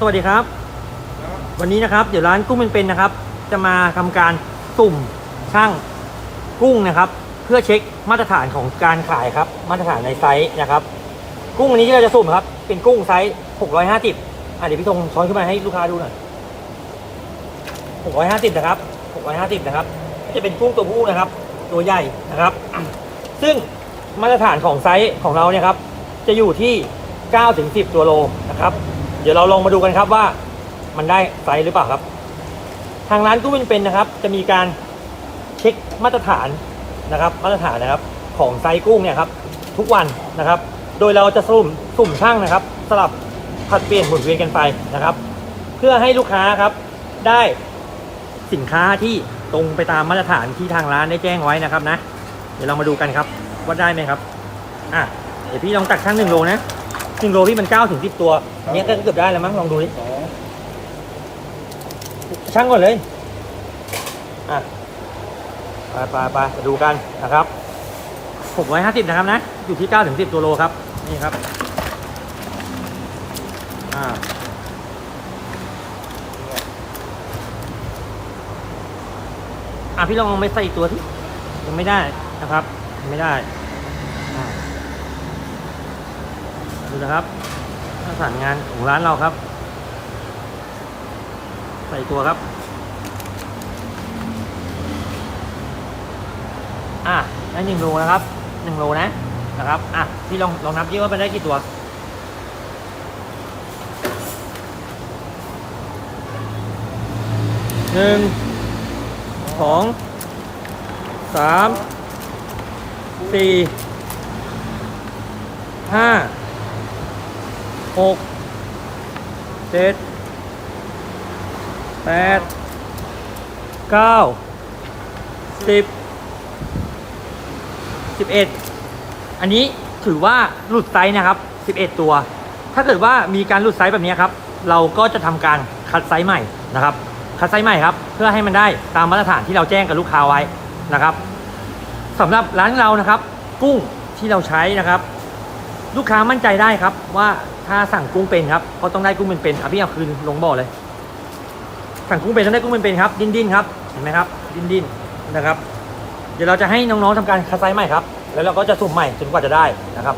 สวัสดีครับ วันนี้นะครับ เดี๋ยวร้านกุ้งเป็นๆนะครับ จะมาทำการสุ่มช่างกุ้งนะครับ เพื่อเช็คมาตรฐานของการขายครับ มาตรฐานในไซส์นะครับ กุ้งอันนี้ที่เราจะสุ่มครับ เป็นกุ้งไซส์650อะเดี๋ยวพี่ธงช้อนขึ้นมาให้ลูกค้าดูหน่อย650นะครับ650นะครับจะเป็นกุ้งตัวผู้นะครับ ตัวใหญ่นะครับ ซึ่งมาตรฐานของไซส์ของเราเนี่ยครับ จะอยู่ที่9ถึง10 ตัวโลนะครับเดี๋ยวเราลองมาดูกันครับว่ามันได้ไซส์หรือเปล่าครับ ทางร้านกุ้งเป็นนะครับ จะมีการเช็คมาตรฐานนะครับ มาตรฐานนะครับของไซส์กุ้งเนี่ยครับทุกวันนะครับ โดยเราจะสุ่มสุ่มช่างนะครับ สลับผัดเปลี่ยนหมุนเวียนกันไปนะครับ เพื่อให้ลูกค้าครับได้สินค้าที่ตรงไปตามมาตรฐานที่ทางร้านได้แจ้งไว้นะครับนะ เดี๋ยวเรามาดูกันครับว่าได้ไหมครับอะเดี๋ยวพี่ลองตักช่างหนึ่งโลนะ หนึ่งโลพี่มันเก้าถึงสิบตัวอันนี้ก็เกือบได้แล้วมั้งลองดูดิช่างก่อนเลยอะไปไปไปมาดูกันนะครับหกร้อยห้าสิบนะครับนะอยู่ที่เก้าถึงสิบตัวโลครับนี่ครับอ่าอะพี่ลองลองไปใส่อีกตัวที่ยังไม่ได้นะครับยังไม่ได้อ่า ดูนะครับมาตรฐานงานของร้านเราครับ ใส่ตัวครับอะได้หนึ่งโลนะครับหนึ่งโลนะนะครับอะพี่ลองลองนับดิว่ามันได้กี่ตัวหนึ่งสองสามสี่ห้า หกเจ็ดแปดเก้าสิบสิบเอ็ดอันนี้ถือว่าหลุดไซส์นะครับสิบเอ็ดตัว ถ้าเกิดว่ามีการหลุดไซส์แบบนี้ครับ เราก็จะทำการคัดไซส์ใหม่นะครับ คัดไซส์ใหม่ครับ เพื่อให้มันได้ตามมาตรฐานที่เราแจ้งกับลูกค้าไว้นะครับสำหรับร้านเรานะครับ กุ้งที่เราใช้นะครับ ลูกค้ามั่นใจได้ครับ ว่าถ้าสั่งกุ้งเป็นครับเขาต้องได้กุ้งเป็นๆอะพี่เอาคืนลงบ่อเลย สั่งกุ้งเป็นต้องได้กุ้งเป็นๆครับ ดิ้นดิ้นๆครับเห็นไหมครับดิ้นดิ้นๆนะครับ เดี๋ยวเราจะให้น้องๆทำการคัดไซส์ใหม่ครับ แล้วเราก็จะสุ่มใหม่จนกว่าจะได้นะครับ